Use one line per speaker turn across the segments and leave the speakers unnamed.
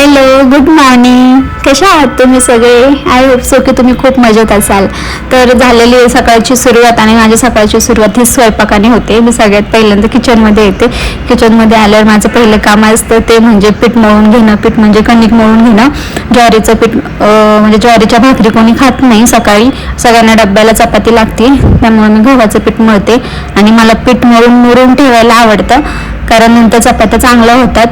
Hello good morning. कशा आहात तुम्ही सगळे? आय होप सो की तुम्ही खूप मजेत असाल. तर झालेली सकाळची सुरुवात आणि माझी सकाळची सुरुवात ही स्वयंपाकाने होते. मी सगळ्यात पहिल्यांदा किचनमध्ये येते. किचनमध्ये आल्यावर माझं पहिलं काम असतं ते म्हणजे पीठ मळून घेणं. पीठ म्हणजे कणिक मळून घेणं. ज्वारीचं पीठ म्हणजे ज्वारीच्या भाकरी कोणी खात नाही सकाळी. सगळ्यांना डब्याला चपाती लागते. त्यामुळे मी गव्हाचं पीठ मळते. आणि मला पीठ मळून मुरून ठेवायला आवडतं. कारण नंतर चपात्या चांगल्या होतात.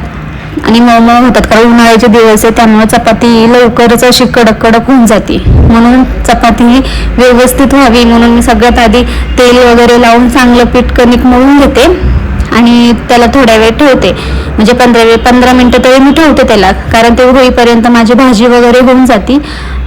आणि मळमळ होतात. कारण उन्हाळ्याचे दिवस आहे त्यामुळे चपाती लवकरच अशी कडक कडक होऊन जाते. म्हणून चपाती ही व्यवस्थित व्हावी म्हणून मी सगळ्यात आधी तेल वगैरे लावून चांगलं पीठ कणिक मळून घेते आणि त्याला थोड्या वेळ ठेवते. म्हणजे पंधरा वेळ पंधरा मिनटं तरी मी ठेवते त्याला कारण ते होईपर्यंत माझी भाजी वगैरे होऊन जाते.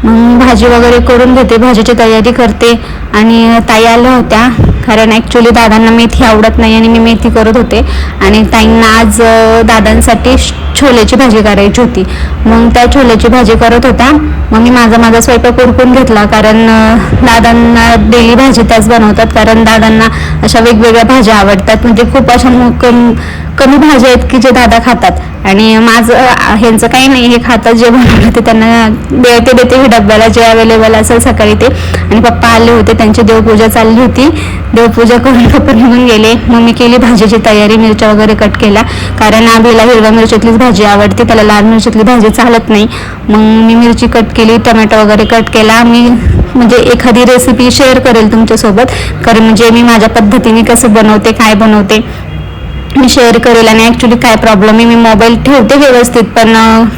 मग भाजी वगैरे करून घेते भाजीची तयारी करते. आणि ताई आल्या होत्या कारण ॲक्च्युली दादांना मेथी आवडत नाही आणि मी मेथी करत होते. आणि ताईंना आज दादांसाठी छोल्याची भाजी करायची होती. मग त्या छोल्याची भाजी करत होत्या. मग मी माझा माझा स्वयंपाक उरकून घेतला कारण दादांना डेली भाजी त्याच बनवतात. कारण दादांना अशा वेगवेगळ्या भाज्या आवडतात. म्हणजे खूप अशा मु- कमी भाज्या आहेत की जे दादा खातात. आणि माझं ह्यांचं काही नाही हे खातात जे बनवलं ते त्यांना देते देते हे डब्याला जे अवेलेबल असेल सकाळी ते. आणि पप्पा आले होते त्यांची देवपूजा चालली होती. देवपूजा करून पप्पा निघून गेले. मग मी केली भाजीची तयारी मिरच्या वगैरे कट केल्या. कारण आबीला हिरव्या मिरच्यातलीच भाजी आवडते त्याला लाल मिरच्यातली भाजी चालत नाही. मग मी मिरची कट केली टमॅटो वगैरे कट केला. मी म्हणजे एखादी रेसिपी शेअर करेल तुमच्यासोबत. कारण म्हणजे मी माझ्या पद्धतीने कसं बनवते काय बनवते मी शेअर करेल आणि ॲक्च्युली काय प्रॉब्लेम आहे मी मोबाईल ठेवते व्यवस्थित पण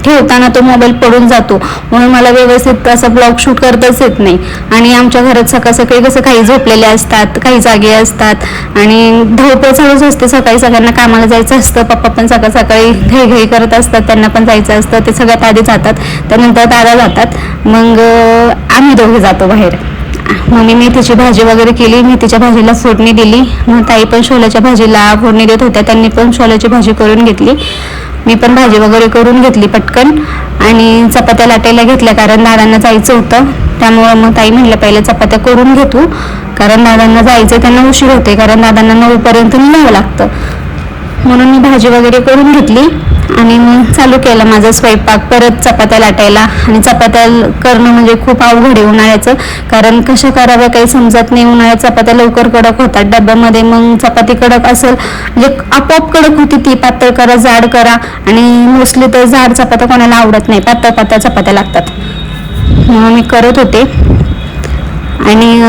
ठेवताना तो मोबाईल पडून जातो. म्हणून मला व्यवस्थित असं ब्लॉग शूट करताच येत नाही. आणि आमच्या घरात सकाळ सकाळी कसं काही झोपलेले असतात काही जागे असतात. आणि धावपळ चालूच असते सकाळी सगळ्यांना कामाला जायचं असतं पप्पा पण सकाळ सकाळी घाई घाई करत असतात त्यांना पण जायचं असतं ते सगळ्यात आधी जातात त्यानंतर दादा जातात. मग आम्ही दोघे जातो बाहेर. मग मी मेथीची भाजी वगैरे केली. मेथीच्या भाजीला फोडणी दिली. मग ताई पण शोल्याच्या भाजीला फोडणी देत होत्या. त्यांनी पण शोल्याची भाजी करून घेतली. मी पण भाजी वगैरे करून घेतली पटकन. आणि चपात्या लाटायला घेतल्या कारण दादांना जायचं होतं. त्यामुळं मग ताई म्हणलं पहिले चपात्या करून घेतो कारण दादांना जायचं त्यांना उशीर होते कारण दादांना नऊपर्यंत निघावं लागतं. म्हणून मी भाजी वगैरे करून घेतली आणि मग चालू केलं माझा स्वयंपाक. परत चपात्या लाटायला आणि चपात्या ल- करणं म्हणजे खूप अवघड आहे उन्हाळ्याचं. कारण कशा कराव्या काही समजत नाही. उन्हाळ्यात चपात्या लवकर कडक होतात. डब्यामध्ये मग चपाती कडक असेल म्हणजे आपोआप कडक होती ती. पातळ करा जाड करा आणि मोस्टली तर जाड चपात्या कोणाला आवडत नाही. पातळ पातळ चपात्या लागतात. म्हणून मी करत होते. आणि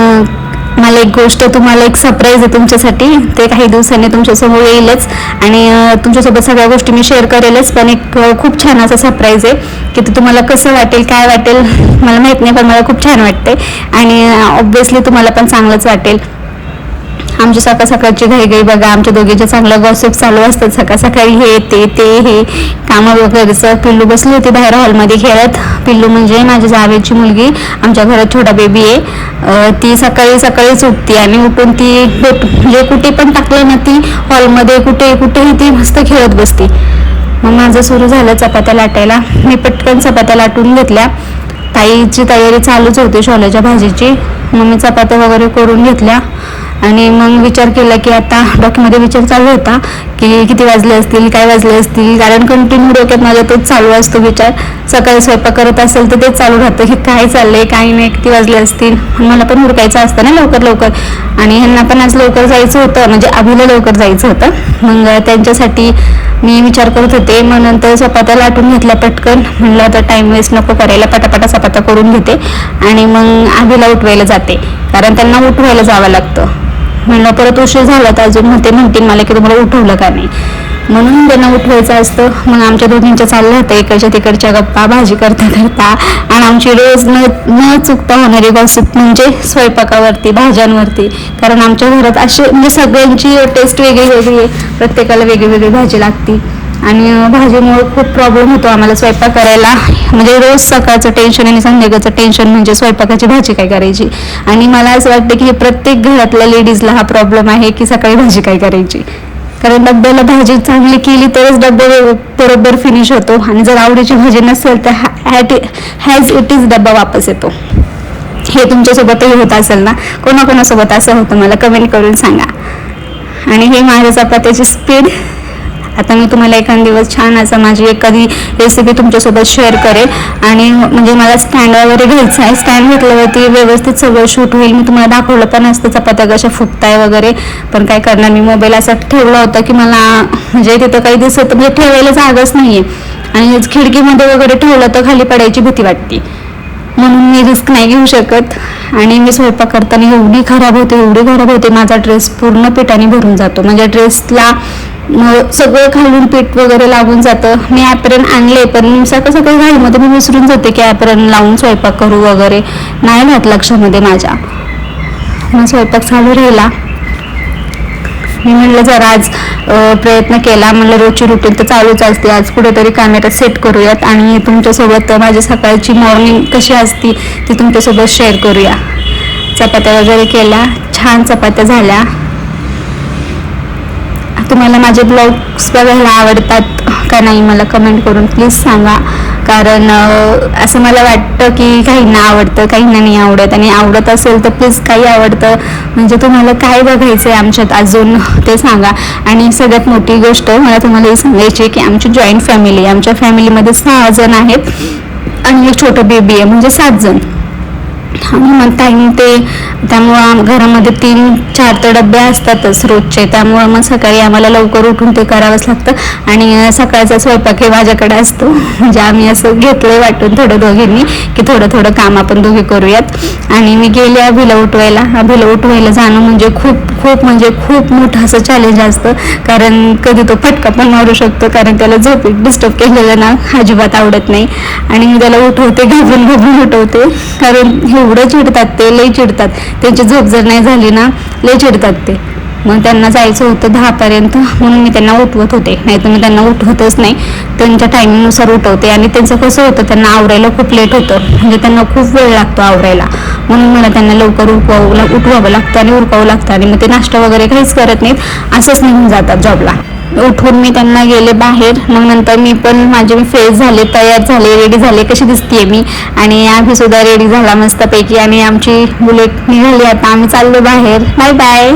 मला एक गोष्ट तुम्हाला एक सरप्राईज आहे तुमच्यासाठी. ते काही दिवसांनी तुमच्यासमोर येईलच. आणि तुमच्यासोबत सगळ्या गोष्टी मी शेअर करेलच पण एक खूप छान असं सरप्राईज आहे की ते तुम्हाला कसं वाटेल काय वाटेल मला माहीत नाही पण मला खूप छान वाटते आणि ऑब्विसली तुम्हाला पण चांगलंच वाटेल. आमची सकाळ सकाळची घाई घाई बघा. आमच्या दोघीचे चांगलं गॉसिप चालू असतात. सकाळ सकाळी हे ते ते हे. कामं वगैरेचं पिल्लू बसली होती बाहेर हॉलमध्ये खेळत. पिल्लू म्हणजे माझ्या जावेची मुलगी. आमच्या घरात छोटा बेबी आहे. ती सकाळी सकाळीच उठते आणि उठून ती म्हणजे कुठे पण टाकले ना ती हॉलमध्ये कुठे कुठेही ती मस्त खेळत बसते. मग माझं सुरू झालं चपात्या लाटायला. मी पटकन चपात्या लाटून घेतल्या. ताईची तयारी चालूच होती छोल्याच्या भाजीची. मग मी चपात्या वगैरे करून घेतल्या. आणि मग विचार केला की आता डोक्यामध्ये विचार चालू होता की किती वाजले असतील काय वाजले असतील? कारण कंटिन्यू डोक्यात माझ्या तोच चालू असतो विचार. सकाळी स्वयंपाक करत असेल तर तेच चालू राहतं की काय चाललंय काय नाही किती वाजले असतील? मला पण हुरकायचं असतं ना लवकर लवकर. आणि ह्यांना पण आज लवकर जायचं होतं म्हणजे अभिला लवकर जायचं होतं. मग त्यांच्यासाठी मी विचार करत होते मग नंतर सपाता लाटून घेतला पटकन. म्हणलं आता टाईम वेस्ट नको करायला पटापटा सपाता करून घेते. आणि मग आभीला उठवायला जाते. कारण त्यांना उठवायला जावं लागतं. म्हणलं परत उशीर झाला तर अजून म्हणते म्हणतील मला की तुम्हाला उठवलं का नाही. म्हणून त्यांना उठवायचं असतं. मग आमच्या दोघींच्या चाललं होतं इकडच्या तिकडच्या गप्पा भाजी करता करता. आणि आमची रोज न न चुकता होणारी गॉसिप म्हणजे स्वयंपाकावरती भाज्यांवरती. कारण आमच्या घरात असे म्हणजे सगळ्यांची टेस्ट वेगळी वेगळी आहे. प्रत्येकाला वेगळी वेगळी भाजी लागती. आणि भाजीमुळे खूप प्रॉब्लेम होतो आम्हाला स्वयंपाक करायला. म्हणजे रोज सकाळचं टेन्शन आणि संध्याकाळचं टेन्शन म्हणजे स्वयंपाकाची भाजी काय करायची. आणि मला असं वाटतं की हे प्रत्येक घरातल्या लेडीजला हा प्रॉब्लेम आहे की सकाळी भाजी काय करायची. कारण डब्याला भाजी चांगली केली तरच डब्बे बरोबर फिनिश होतो. आणि जर आवडीची भाजी नसेल तर हॅट हॅज इट इज डब्बा वापस येतो. हे तुमच्यासोबतही होत असेल ना? कोणाकोणासोबत असं होतं मला कमेंट करून सांगा. आणि हे माझ्या चपात्याची स्पीड आता मी तुम्हाला एखाद दिवस छान असं माझी एखादी रेसिपी तुमच्यासोबत शेअर करेल. आणि म्हणजे मला स्टँड वगैरे घ्यायचं आहे. स्टँड घेतल्यावरती व्यवस्थित सगळं शूट होईल. मी तुम्हाला दाखवलं पण असतं चपात्या कशा फुटताय वगैरे. पण काय करणार मी मोबाईल असा ठेवला होता की मला म्हणजे तिथं काही दिसत म्हणजे ठेवायला जागाच नाहीये. आणि खिडकीमध्ये वगैरे ठेवलं तर खाली पडायची भीती वाटते. म्हणून मी रिस्क नाही घेऊ शकत. आणि मी स्वयंपाक करताना एवढी खराब होते एवढी खराब होते. माझा ड्रेस पूर्ण पिठाने भरून जातो. म्हणजे ड्रेसला सगळं खालून पीठ वगैरे लागून जातं. मी ॲपरन आणले पण सकाळ सगळं घाईमध्ये मी विसरून जाते की ॲपरन लावून स्वयंपाक करू वगैरे. नाही राहत लक्षामध्ये माझ्या. मग स्वयंपाक चालू राहिला. मी म्हणलं जरा आज प्रयत्न केला. म्हणलं रोजची रुटीन तर चालूच असते. आज कुठेतरी कॅमेरा सेट करूयात आणि तुमच्यासोबत माझी सकाळची मॉर्निंग कशी असती ती तुमच्यासोबत शेअर करूया. चपात्या वगैरे केल्या. छान चपात्या झाल्या. तुम्हाला माझे ब्लॉग्स बघायला आवडतात का नाही मला कमेंट करून प्लीज सांगा. कारण असं मला वाटतं की काहींना आवडतं काहींना नाही आवडत. आणि आवडत असेल तर प्लीज काही आवडतं. म्हणजे तुम्हाला काय बघायचं आहे आमच्यात अजून ते सांगा. आणि सगळ्यात मोठी गोष्ट मला तुम्हाला हे सांगायची आहे की आमची जॉईंट फॅमिली आहे. आमच्या फॅमिलीमध्ये सहा जण आहेत. आणि एक छोटं बेबी आहे म्हणजे सात जण. आणि मग टाईम ते त्यामुळं घरामध्ये तीन चार तर डबे असतातच रोजचे. त्यामुळं मग सकाळी आम्हाला लवकर उठून ते करावंच लागतं. आणि सकाळचा स्वयंपाक हे माझ्याकडे असतो. म्हणजे आम्ही असं घेतलंय वाटून थोडं दोघींनी की थोडं थोडं काम आपण दोघे करूयात. आणि मी गेले अभिला उठवायला. अभिला उठवायला जाणं म्हणजे खूप खूप म्हणजे खूप मोठं असं चॅलेंज असतं. कारण कधी तो फटका पण मारू शकतो. कारण त्याला झोप डिस्टर्ब केलेलं ना अजिबात आवडत नाही. आणि मी त्याला उठवते घाबरून घाबरून उठवते. कारण एवढं चिडतात ते लई चिडतात. त्यांची झोप जर नाही झाली ना लई चिडतात ते. मग त्यांना जायचं होतं दहापर्यंत म्हणून मी त्यांना उठवत होते. नाही तर मी त्यांना उठवतच नाही. त्यांच्या टायमिंगनुसार उठवते. आणि त्यांचं कसं होतं त्यांना आवरायला खूप लेट होतं. म्हणजे त्यांना खूप वेळ लागतो आवरायला. म्हणून मला त्यांना लवकर उठवावं उठवावं लागतं आणि उरकावं लागतं. आणि मग ते नाश्ता वगैरे काहीच करत नाहीत. असंच निघून जातात जॉबला उठून मी त्यांना गेले बाहेर. मग नंतर मी पण माझे मी फ्रेश झाले तयार झाले रेडी झाले. कशी दिसतीये मी? आणि आम्ही सुद्धा रेडी झाला मस्तपैकी. आणि आमची बुलेट निघाली. आता आम्ही चाललो बाहेर. Bye bye